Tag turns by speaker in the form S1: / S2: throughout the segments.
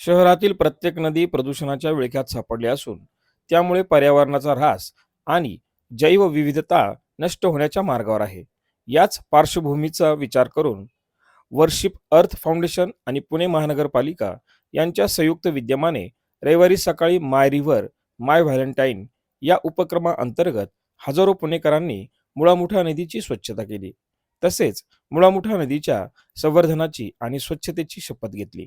S1: शहरातील प्रत्येक नदी प्रदूषणाच्या विळख्यात सापडली असून त्यामुळे पर्यावरणाचा ऱ्हास आणि जैवविविधता नष्ट होण्याच्या मार्गावर आहे. याच पार्श्वभूमीचा विचार करून वर्शिप अर्थ फाउंडेशन आणि पुणे महानगरपालिका यांच्या संयुक्त विद्यमाने रविवारी सकाळी माय रिव्हर माय व्हॅलेंटाईन या उपक्रमाअंतर्गत हजारो पुणेकरांनी मुळामुठा नदीची स्वच्छता केली. तसेच मुळामुठा नदीच्या संवर्धनाची आणि स्वच्छतेची शपथ घेतली.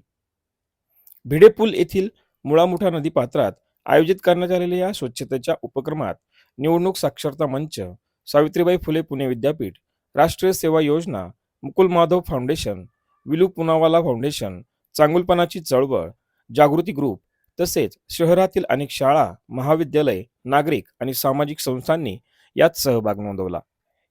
S1: भिडेपूल येथील मुळामुठा नदी पात्रात आयोजित करण्यात आलेल्या या स्वच्छतेच्या उपक्रमात निवडणूक साक्षरता मंच सावित्रीबाई फुले पुणे विद्यापीठ राष्ट्रीय सेवा योजना मुकुल माधव फाउंडेशन विलू पुनावाला फाउंडेशन चांगुलपणाची चळवळ जागृती ग्रुप तसेच शहरातील अनेक शाळा महाविद्यालय नागरिक आणि सामाजिक संस्थांनी यात सहभाग नोंदवला.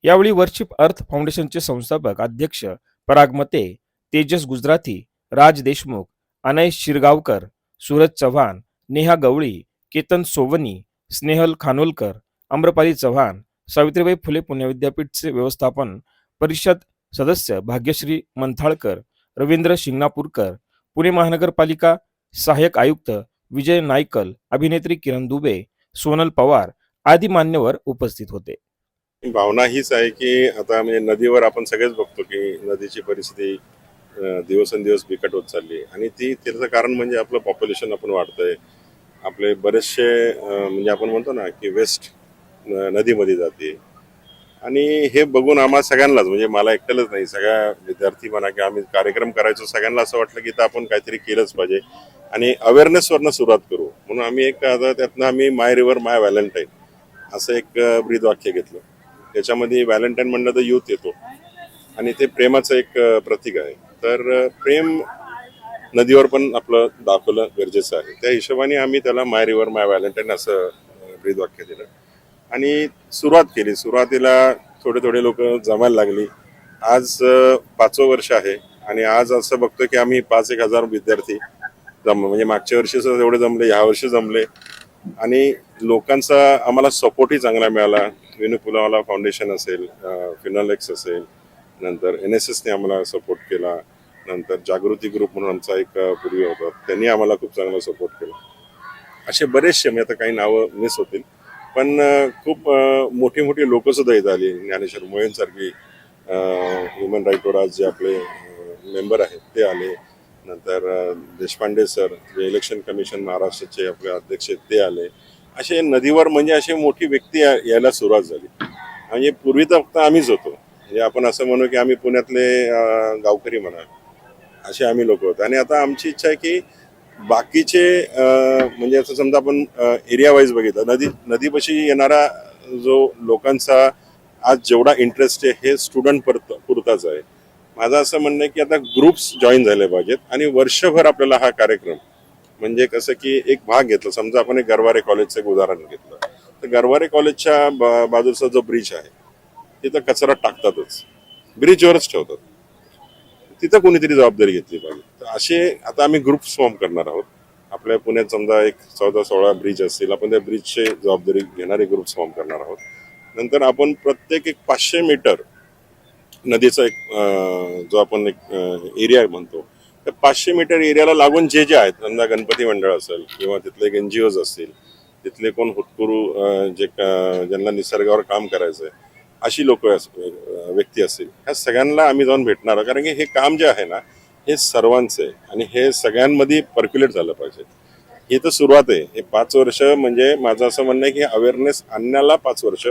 S1: यावेळी वर्शिप अर्थ फाउंडेशनचे संस्थापक अध्यक्ष पराग मते तेजस गुजराती राज देशमुख अनय शिरगावकर सूरज चव्हाण नेहा गवळी केतन सोवनी स्नेहल खानोलकर आम्रपाली चव्हाण सावित्रीबाई फुले पुणे विद्यापीठचे व्यवस्थापन परिषद सदस्य भाग्यश्री मंथाळकर रवींद्र शिंगणापूरकर पुणे महानगरपालिका सहाय्यक आयुक्त विजय नायकल अभिनेत्री किरण दुबे सोनल पवार आदी मान्यवर उपस्थित होते.
S2: भावना हीच आहे की आता म्हणजे नदीवर आपण सगळेच बघतो की नदीची परिस्थिती दिवसेंदिवस बिकट होत चालली आणि ती त्याचं कारण म्हणजे आपलं पॉप्युलेशन आपण वाढतंय. आपले बरेचसे म्हणजे आपण म्हणतो ना की वेस्ट नदीमध्ये जाते. आणि हे बघून आम्हा सगळ्यांनाच म्हणजे मला एकट्यालाच नाही सगळ्या विद्यार्थी म्हणा की आम्ही कार्यक्रम करायचो सगळ्यांना असं वाटलं की तर आपण काहीतरी केलंच पाहिजे. आणि अवेअरनेसवरनं सुरुवात करू. म्हणून आम्ही एक आता त्यातनं आम्ही माय रिव्हर माय व्हॅलेंटाईन असं एक ब्रीद वाक्य घेतलं. त्याच्यामध्ये व्हॅलेंटाईन म्हणलं तर युथ येतो. आणि ते प्रेमाचं एक प्रतीक आहे. तर प्रेम नदीवर पण आपलं दाखवलं गरजेचं आहे. त्या हिशोबाने आम्ही त्याला माय रिव्हर माय व्हॅलेंटाईन असं ब्रीदवाक्य दिलं. आणि सुरुवात केली. सुरुवातीला थोडे थोडे लोक जमायला लागली. आज पाचवं वर्ष आहे आणि आज असं बघतो की आम्ही पाच एक हजार विद्यार्थी जम म्हणजे मागच्या वर्षी एवढे जमले ह्या वर्षी जमले. आणि लोकांचा आम्हाला सपोर्टही चांगला मिळाला. विनू पुलावाला फाउंडेशन असेल फिनॉलेक्स असेल नंतर एन एस एसने आम्हाला सपोर्ट केला. नंतर जागृती ग्रुप म्हणून आमचा एक पूर्वी होता. त्यांनी आम्हाला खूप चांगला सपोर्ट केला. असे बरेचसे मी आता काही नावं मिस होतील. पण खूप मोठी मोठी लोकंसुद्धा इथं आली. ज्ञानेश्वर मोहेंसारखी ह्युमन राईट वर आज जे आपले मेंबर आहेत ते आले. नंतर देशपांडे सर जे इलेक्शन कमिशन महाराष्ट्राचे आपले अध्यक्ष आहेत ते आले. असे नदीवर म्हणजे अशी मोठी व्यक्ती यायला सुरुवात झाली. म्हणजे पूर्वी तर फक्त आम्हीच होतो. म्हणजे आपण असं म्हणू की आम्ही पुण्यातले गावकरी म्हणा. असे आम्ही लोक होतो. आणि आता आमची इच्छा आहे की बाकीचे म्हणजे असं समजा आपण एरिया वाईज बघितलं नदी नदीपाशी येणारा जो लोकांचा आज जेवढा इंटरेस्ट आहे हे स्टुडंट पुरताच आहे. माझं असं म्हणणं आहे की आता ग्रुप्स जॉईन झाले पाहिजेत आणि वर्षभर आपल्याला हा कार्यक्रम म्हणजे कसं की एक भाग घेतला. समजा आपण एक गरवारे कॉलेजचं एक उदाहरण घेतलं. तर गरवारे कॉलेजच्या बा- बाजूचा जो ब्रिज आहे तिथं कचरा टाकतातच. ब्रिजवरच ठेवतात. तिथं कोणीतरी जबाबदारी घेतली पाहिजे. तर असे आता आम्ही ग्रुप फॉर्म करणार आहोत. आपल्या पुण्यात समजा एक चौदा सोळा ब्रिज असतील आपण त्या ब्रिजचे जबाबदारी घेणारे ग्रुप्स फॉर्म करणार आहोत. नंतर आपण प्रत्येक एक पाचशे मीटर नदीचा एक जो आपण एक एरिया म्हणतो त्या पाचशे मीटर एरियाला लागून जे जे आहेत समजा गणपती मंडळ असेल किंवा तिथले एक एन जी ओज असतील तिथले कोण हुतकुरू जे ज्यांना निसर्गावर काम करायचं आहे अशी लोक व्यक्ती असतील. ह्या सगळ्यांना आम्ही जाऊन भेटणार आहोत. कारण की हे काम जे आहे ना हे सर्वांचं आहे. आणि हे सगळ्यांमध्ये पर्क्युलेट झालं पाहिजे. ही तर सुरुवात आहे. हे पाच वर्ष म्हणजे माझं असं म्हणणं आहे की अवेअरनेस आणण्याला पाच वर्ष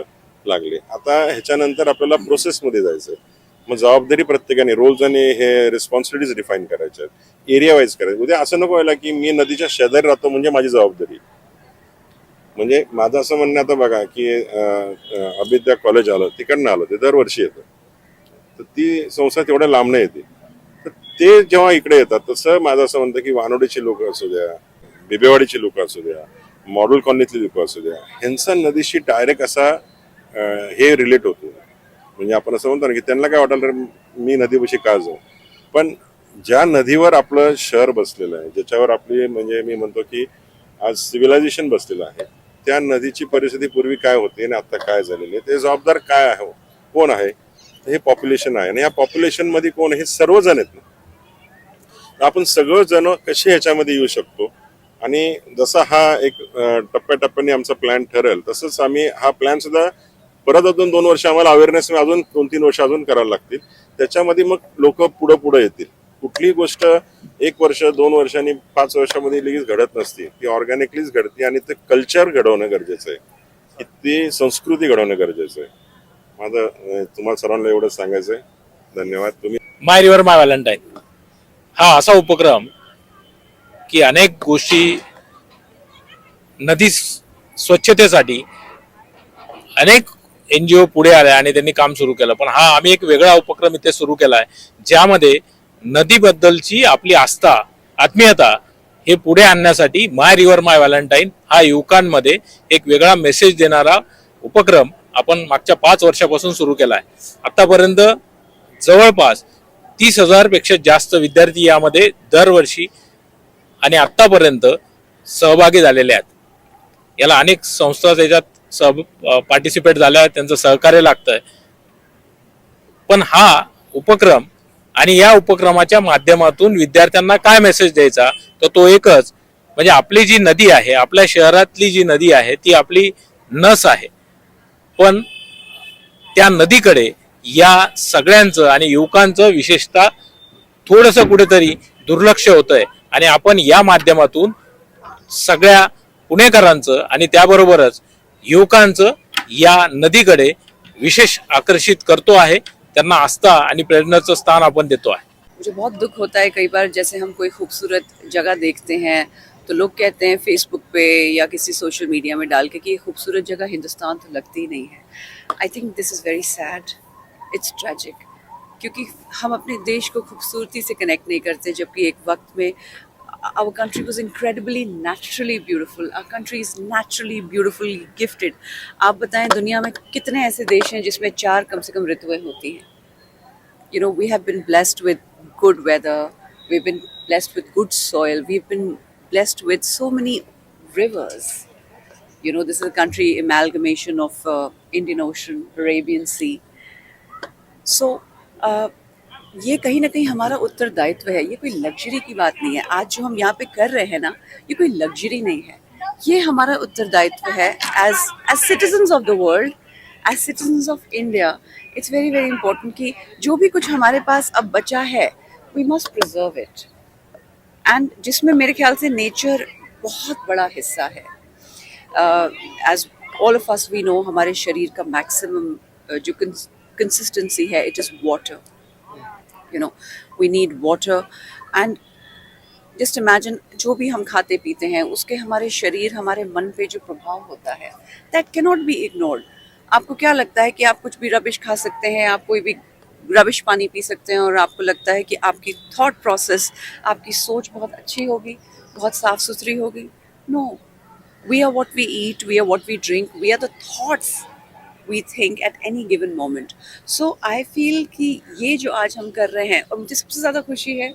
S2: लागले. आता ह्याच्यानंतर आपल्याला प्रोसेसमध्ये जायचं आहे मग जबाबदारी प्रत्येकाने रोल्स आणि हे रिस्पॉन्सिबिलिटीज डिफाईन करायच्या एरिया वाईज करायचं उद्या असं नको व्हायला की मी नदीच्या शेजारी राहतो म्हणजे माझी जबाबदारी म्हणजे माझं असं म्हणणं आता बघा की अभिद्या कॉलेज आलं तिकडनं आलं ते दरवर्षी येतं. तर ती संस्था तेवढ्या लांबणं येते. तर ते जेव्हा इकडे येतात तसं माझं असं म्हणतं की वानोडीची लोक असू द्या बिबेवाडीची लोक असू द्या मॉडल कॉलनीतली लोक असू द्या हेन्सन नदीशी डायरेक्ट असा हे रिलेट होतो. म्हणजे आपण असं म्हणतो ना की त्यांना काय वाटलं मी नदीपाशी का जाऊ? पण ज्या नदीवर आपलं शहर बसलेलं आहे ज्याच्यावर आपली म्हणजे मी म्हणतो की आज सिव्हिलायझेशन बसलेलं आहे त्या नदीची परिस्थिती पूर्वी काय होती आणि आता काय झालेली आहे? ते जबाबदार काय आहे? कोण आहे? हे पॉप्युलेशन आहे. आणि या पॉप्युलेशनमध्ये कोण हे सर्वजण आहेत ना. आपण सगळं कसे ह्याच्यामध्ये येऊ शकतो? आणि जसा हा एक टप्प्याटप्प्याने आमचा प्लॅन ठरेल तसंच आम्ही हा प्लॅन सुद्धा परत अजून दोन वर्ष आम्हाला अवेअरनेस अजून दोन तीन वर्ष अजून करायला लागतील. त्याच्यामध्ये मग लोक पुढं पुढं येतील. कुठलीही गोष्ट एक वर्ष दोन वर्षांनी पाच वर्षामध्ये लगेच घडत नसते. ती ऑर्गॅनिकलीच घडते आणि ते कल्चर घडवणं गरजेचं आहे. ती संस्कृती घडवणं गरजेचं आहे. माझं तुम्हाला सर्वांना एवढंच सांगायचं आहे धन्यवाद. तुम्ही
S3: माय रिव्हर माय व्हॅलेंटाईन. हा असा उपक्रम की अनेक गोष्टी नदी स्वच्छतेसाठी अनेक एन जी ओ पुढे आल्या आणि त्यांनी काम सुरू केलं. पण हा आम्ही एक वेगळा उपक्रम इथे सुरू केला आहे ज्यामध्ये नदीबद्दलची आपली आस्था आत्मीयता हे पुढे आणण्यासाठी माय रिव्हर माय व्हॅलेंटाईन हा युवकांमध्ये एक वेगळा मेसेज देणारा उपक्रम आपण मागच्या पाच वर्षापासून सुरू केला आहे. आतापर्यंत जवळपास तीस हजारपेक्षा जास्त विद्यार्थी यामध्ये दरवर्षी आणि आत्तापर्यंत सहभागी झालेले आहेत. याला अनेक संस्था त्याच्यात सह पार्टिसिपेट झाल्या त्यांचं सहकार्य लागतंय. पण हा उपक्रम आणि या उपक्रमाच्या माध्यमातून विद्यार्थ्यांना काय मेसेज द्यायचा? तर तो एकच म्हणजे आपली जी नदी आहे आपल्या शहरातली जी नदी आहे ती आपली नस आहे. पण त्या नदीकडे या सगळ्यांचं आणि युवकांचं विशेषतः थोडस कुठेतरी दुर्लक्ष होतंय. आणि आपण या माध्यमातून सगळ्या पुणेकरांचं आणि त्याबरोबरच युवकांचं या नदीकडे विशेष आकर्षित करतो आहे. त्यांना आस्था आणि प्रेरणाचं स्थान आपण देतो आहे
S4: मुझे बहुत दुख होता है कई बार जैसे हम कोई खूबसूरत जगह देखते हैं तो लोग कहते हैं फेसबुक पे या किसी सोशल मीडिया में डाल के कि ये खूबसूरत जगह हिंदुस्तान तो लगती ही नहीं है। I think this is very sad it's tragic क्योंकि हम अपने देश को खूबसूरती से कनेक्ट नहीं करते जबकि एक वक्त में our country was incredibly naturally beautiful our country is naturally beautifully gifted आप बताएं दुनिया में कितने ऐसे देश हैं जिसमें चार कम से कम ऋतुएं होती हैं you know, we have been blessed with good weather, we've been blessed with good soil, we've been blessed with so many rivers. You know, this is a country amalgamation of uh, Indian Ocean, Arabian Sea. So, uh, ये कहीं ना कहीं हमारा उत्तरदायित्व है। ये कोई luxury की बात नहीं है। आज जो हम यहाँ पे कर रहे हैं ना, ये कोई लग्जरी नहीं है। ये हमारा उत्तरदायित्व है as as citizens of the world as citizens of India it's very very important कि जो भी कुछ हमारे पास अब बचा है we must preserve it and जिसमें मेरे ख्याल से नेचर बहुत बड़ा हिस्सा है। As all of us we know हमारे शरीर का मैक्सिमम जो कंसिस्टेंसी है it is water you know we need water and just imagine जो भी हम खाते पीते हैं, उसके हमारे शरीर, हमारे मन पे जो प्रभाव होता है दैट कैनॉट बी इग्नोर्ड आपको क्या लगता है कि आप कुछ भी रबिश खा सकते हैं, आप कोई भी रबिश पानी पी सकते हैं, और आपको लगता है कि आपकी थॉट प्रोसेस आपकी सोच बहुत अच्छी होगी, बहुत साफ़ सुथरी होगी? No we are what we eat we are what we drink we are the thoughts we think at any given moment so I feel कि ये जो आज हम कर रहे हैं, और मुझे सबसे ज़्यादा खुशी है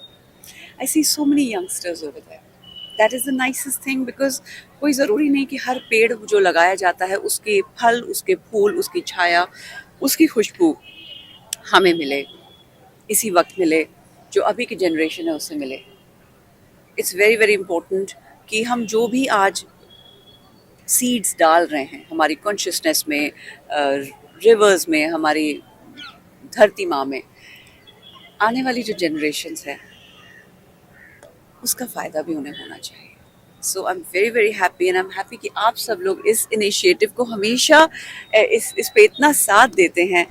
S4: I see so many youngsters over there that is the nicest thing because कोई ज़रूरी नहीं कि हर पेड़ जो लगाया जाता है, उसके फल, उसके फूल, उसकी छाया, उसकी खुशबू हमें मिले, इसी वक्त मिले, जो अभी की जनरेशन है उससे मिले। इट्स वेरी वेरी इम्पोर्टेंट कि हम जो भी आज सीड्स डाल रहे हैं, हमारी कॉन्शियसनेस में रिवर्स में, हमारी धरती माँ में, आने वाली जो जनरेशन्स है, उसका फ़ायदा भी उन्हें होना चाहिए। So I am very very happy and I am happy कि आप सब लोग इस इनिशिएटिव को हमेशा इस इस पे इतना साथ देते हैं।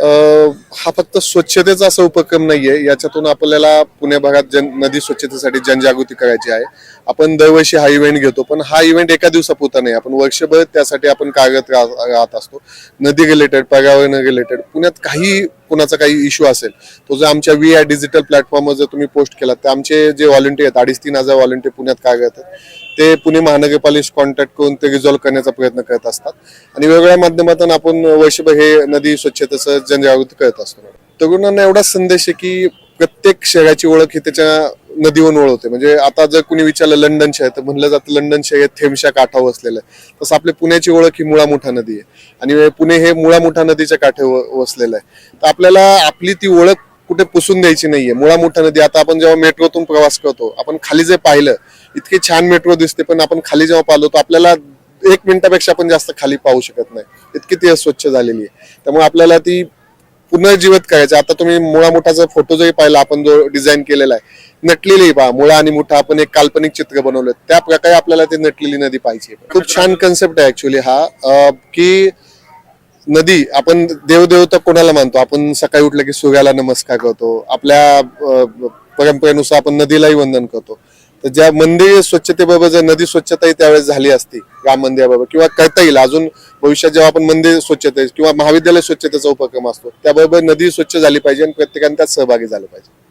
S5: हा फक्त स्वच्छतेचा असा उपक्रम नाहीये. याच्यातून आपल्याला पुणे भागात जन नदी स्वच्छतेसाठी जनजागृती करायची आहे. आपण दरवर्षी हा इव्हेंट घेतो पण हा इव्हेंट एका दिवसापुरता नाही. आपण वर्षभर त्यासाठी आपण कार्यरत राहत असतो. नदी रिलेटेड पर्यावरण रिलेटेड पुण्यात काही कुणाचा काही इश्यू असेल तो जर आमच्या वी आय डिजिटल प्लॅटफॉर्मवर जर तुम्ही पोस्ट केला तर आमचे जे व्हॉलंटियर आहेत अडीच तीन हजार व्हॉलंटियर पुण्यात कार्यरत आहेत. ते पुणे महानगरपालिकेशी कॉन्टॅक्ट करून ते रिझॉल्व्ह करण्याचा प्रयत्न करत असतात. आणि वेगवेगळ्या माध्यमातून आपण वर्षभर हे नदी स्वच्छतेचं जनजागृती करत असतो. तरुणांना एवढा संदेश आहे की प्रत्येक शहराची ओळख ही त्याच्या नदीवरून ओळखते. म्हणजे आता जर कुणी विचारलं लंडन शहर तर म्हणलं जातं लंडन शहर थेंबशा थेमशा काठावर वसलेलं आहे. तसं आपल्या पुण्याची ओळख ही मुळा मोठा नदी आहे. आणि पुणे हे मुळा मोठा नदीच्या काठावर वसलेलं आहे. तर आपल्याला आपली ती ओळख कुठे पुसून द्यायची नाहीये. मुळा मोठा नदी आता आपण जेव्हा मेट्रोतून प्रवास करतो आपण खाली जे पाहिलं इतकी छान मेट्रो दिसते पण आपण खाली जेव्हा पाहिलो तर आपल्याला एक मिनिटापेक्षा आपण जास्त खाली पाहू शकत नाही. इतकी ती स्वच्छ झालेली आहे. त्यामुळे आपल्याला ती पुनर्जीवित करायचं. आता तुम्ही मुळा मोठाचा फोटो जरी पाहिला आपण जो डिझाईन केलेला आहे नटलेली पहा मुळा आणि मोठा आपण एक काल्पनिक चित्र बनवलं. त्या प्रकारे आपल्याला ती नटलेली नदी पाहिजे. खूप छान कन्सेप्ट आहे ऍक्च्युली हा. की नदी आपण देवदेवता कोणाला मानतो? आपण सकाळी उठलं की सूर्याला नमस्कार करतो. आपल्या परंपरेनुसार आपण नदीलाही वंदन करतो. तर ज्या मंदिर स्वच्छतेबरोबर जर नदी स्वच्छताही त्यावेळेस झाली असती राम मंदिराबाबत किंवा करता येईल. अजून भविष्यात जेव्हा आपण मंदिर स्वच्छते किंवा महाविद्यालय स्वच्छतेचा उपक्रम असतो त्याबरोबर नदी स्वच्छ झाली पाहिजे आणि प्रत्येकाने त्यात सहभागी झालं पाहिजे.